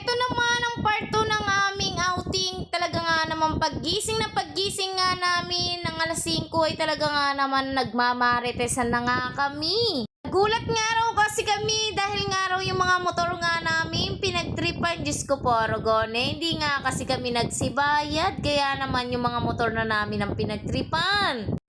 Eto naman ang part 2 ng aming outing. Talaga nga naman paggising na paggising nga namin ng alas 5 ay talaga nga naman nagmamaritesan na nga kami. Gulat nga raw kasi kami dahil nga raw yung mga motor nga namin pinagtripan. Diyos ko po, Rogone. Hindi nga kasi kami nagsibayad. Kaya naman yung mga motor na namin ang pinagtripan.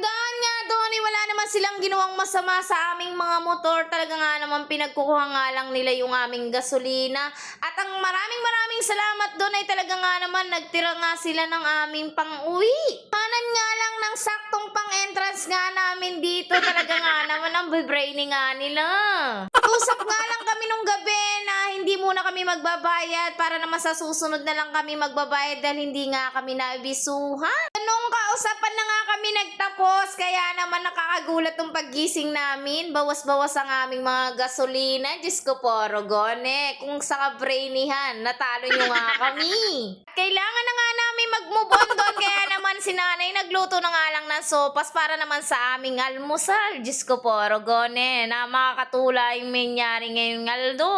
Eh, wala naman silang ginawang masama sa aming mga motor. Talaga nga naman pinagkukuha nga lang nila yung aming gasolina. At ang maraming maraming salamat doon ay talaga nga naman nagtira nga sila ng aming pang-uwi. Panan nga lang ng saktong pang-entrance nga namin dito. Talaga nga naman ang vibrating nga nila. Usap nga lang kami nung gabi na hindi muna kami magbabayad para naman sa susunod na lang kami magbabayad dahil hindi nga kami naibisuhan. Nung kausapan na nga kami nagtapos, kaya naman nakakagulat yung paggising namin. Bawas-bawas ang aming mga gasolina. Diyos ko po, Rogone. Kung sa kabrainihan, natalo nyo nga kami. Kailangan na nga namin mag-move on doon. Kaya naman si nanay nagluto na nga lang ng sopas para naman sa aming almusal. Diyos ko po, Rogone. Na makakatula yung nangyari ngayong aldo.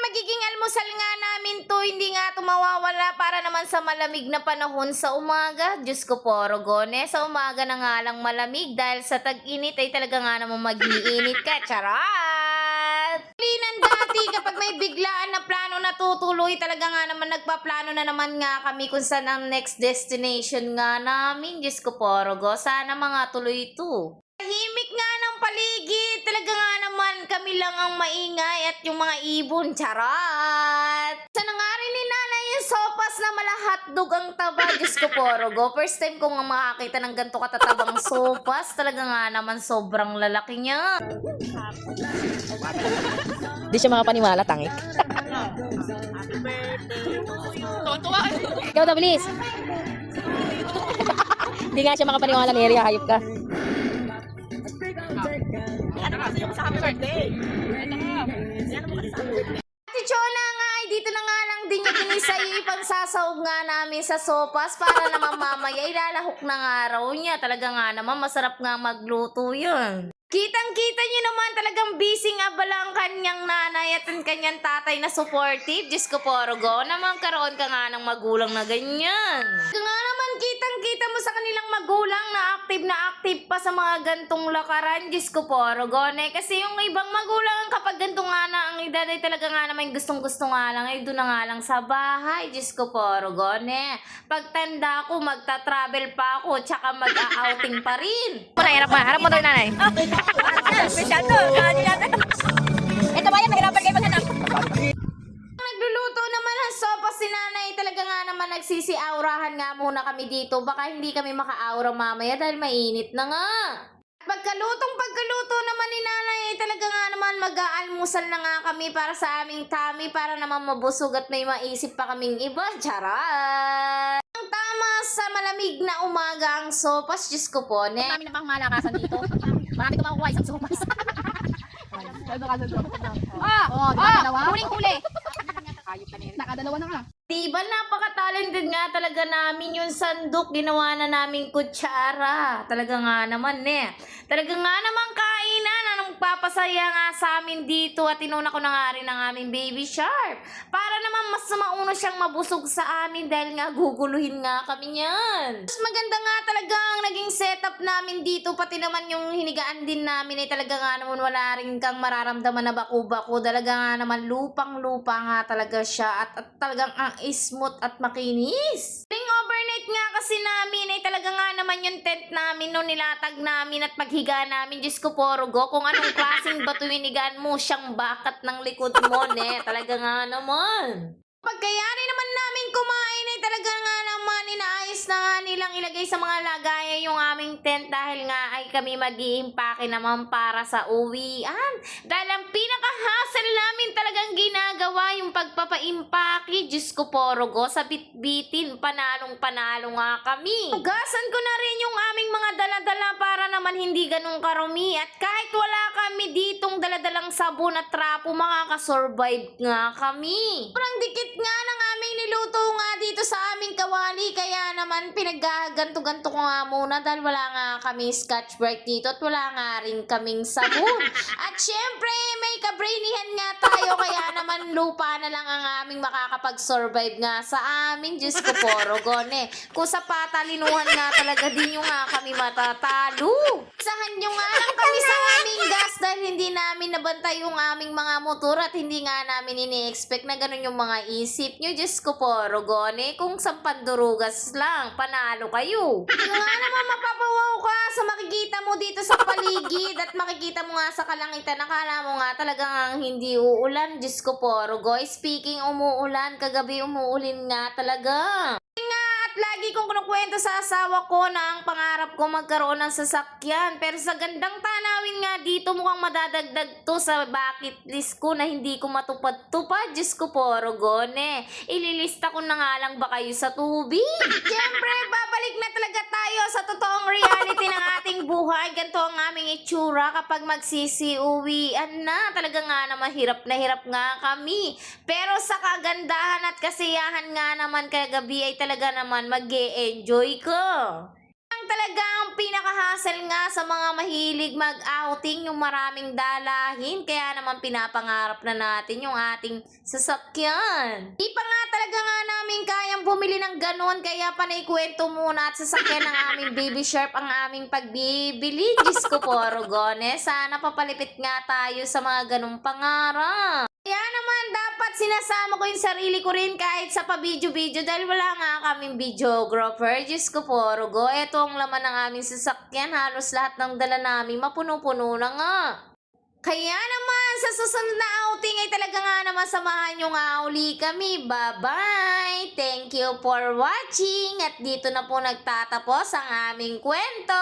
Magiging almusal nga namin to, hindi nga to mawawala para naman sa malamig na panahon sa umaga. Diyos ko po, Rogone, sa umaga na nga lang malamig dahil sa tag-init ay talaga nga naman mag-iinit ka. Charat! Linan dati kapag may biglaan na plano na tutuloy, talaga nga naman nagpaplano na naman nga kami kung saan ang next destination nga namin. Diyos ko po, Rogo, sana mga tuloy ito. Tahimik nga ng paligid. Talaga nga naman kami lang ang maingay at yung mga ibon. Charat! Sana nga rin ni nanay yung sopas na malahatdog ang taba. Diyos ko po, Rogo. First time ko nga makakita ng ganito katatabang sopas. Talaga nga naman sobrang lalaki niya. Di siya makapaniwala, tangik. Ikaw daw, bilis. Hindi nga siya makapaniwala, Neri, hayop ka. Ate Chona nga, ay dito na nga lang din yung kinisa yung ipangsasahog nga namin sa sopas para naman mamaya ilalahok na nga raw niya. Talaga nga naman, masarap nga magluto yun. Kitang-kita niyo naman talagang busy nga bala ang kanyang nanay at ang kanyang tatay na supportive. Diyos ko po, Rogo, naman karoon ka nga ng magulang na ganyan. Nga naman, kitang-kita mo sa kanilang magulang na active na active sa mga gantong lakaran. Diyos ko po, Rogone. Kasi yung ibang magulang kapag ganito nga na ang edad ay talaga nga naman gustong-gusto nga lang ay doon na nga lang sa bahay. Diyos ko po, Rogone. Pagtanda ko, magta-travel pa ako tsaka mag-outing pa rin. Muna, harap mo. Harap mo daw, nanay. Special to. Kani natin. Ito ba yan? Nahirapan si nanay. Talaga nga naman nagsisiaurahan nga muna kami dito. Baka hindi kami makaaura mamaya dahil mainit na nga. Pagkalutong pagkaluto naman ni nanay, ay talaga nga naman mag-aalmusal na nga kami para sa aming tummy para naman mabusog at may maisip pa kaming iba. Charat! Ang tama sa malamig na umaga ang sopas, Diyos ko po, ne. Marami na pang malakasan dito. Marami ko makukuha isang sopas. ah! Oh, ah! Huling-huli! Nakadalawa na nga. Diba napaka-talented nga talaga namin yung sandok. Ginawa na namin kutsara. Talaga nga naman eh. Talaga nga naman kainan. Anong papasaya nga sa amin dito. At inuna ko na nga rin ang aming baby shark. Para naman mas mauna siyang mabusog sa amin. Dahil nga guguluhin nga kami niyan. Mas maganda nga talaga ang naging setup namin dito. Pati naman yung hinigaan din namin. Eh talaga nga naman wala rin kang mararamdaman na baku-bako. Talaga nga naman lupang-lupa nga talaga siya. At, at talagang ang smooth at makinis. Ting overnight nga kasi namin ay talaga nga naman yung tent namin no nilatag namin at paghiga namin. Diyos ko po, Rugo, kung anong klaseng hinigaan mo, siyang bakat ng likod mo, ne. Talaga nga naman. Pagkayari naman namin kumain ay talaga nga naman inaayos na nga nilang ilagay sa mga lagayan yung aming tent dahil nga ay kami mag naman para sa uwian. Dahil ang pinaka-hassle namin talagang ginagawa yung pagpapaimpake. Diyos ko po, Rogo, sa bitbitin, panalong-panalo nga kami. Hugasan ko na rin yung aming mga daladala para naman hindi ganun karumi. At kahit wala kami ditong daladalang sabon at trapo, makakasurvive nga kami. Parang dikit nga ng aming niluto nga dito sa aming kawali. Naman pinaggaganto-ganto ko nga muna dahil wala nga kami scotch bright dito at wala nga rin kaming sabon. At syempre, may kabrainihan nga tayo kaya naman lupa na lang ang aming makakapag-survive nga sa amin. Diyos ko po, Rogone. Kung sa patalinuhan nga talaga din nyo nga kami matatalo. Sahan nyo nga lang kami sa aming gas dahil hindi namin nabantay yung aming mga motor at hindi nga namin ini-expect na ganun yung mga isip nyo. Diyos ko po, Rogone. Kung sa pandurugas lang, panalo kayo. Yung nga naman mapapawaw ka sa makikita mo dito sa paligid at makikita mo nga sa kalangitan. Nakala mo nga talagang hindi uulan. Diyos ko po, Rugoy. Speaking umuulan, kagabi umuulin nga talaga. Lagi kong kinukwento sa asawa ko na ang pangarap ko magkaroon ng sasakyan. Pero sa gandang tanawin nga dito mukhang madadagdag to sa bucket list ko na hindi ko matupad-tupad. Diyos ko po, Rogone. Ililista ko na nga lang ba kayo sa tubig? Siyempre, babalik na talaga tayo sa totoong reality ng ating buhay. Ganito ang aming itsura kapag magsisiuwian na. Talaga nga na mahirap na hirap nga kami. Pero sa kagandahan at kasiyahan nga naman kagabi ay talaga naman mag enjoy ko. Ang talagang pinaka-hassle nga sa mga mahilig mag-outing, yung maraming dalahin. Kaya naman pinapangarap na natin yung ating sasakyan. Di pa nga talaga nga namin kayang bumili ng ganon, kaya panaikwento muna at sasakyan ng aming baby sharp ang aming pagbibili. Diyos ko po, Rogone, sana papalipit nga tayo sa mga ganong pangarap. Kaya naman dapat sinasama ko yung sarili ko rin kahit sa pa-video-video dahil wala nga kaming videographer. Diyos ko po, Rugo. Ito ang laman ng aming sasakyan. Halos lahat ng dala namin mapuno-puno na nga. Kaya naman, sa susunod na outing ay talaga nga naman samahan nyo nga uli kami. Bye-bye! Thank you for watching at dito na po nagtatapos ang aming kwento.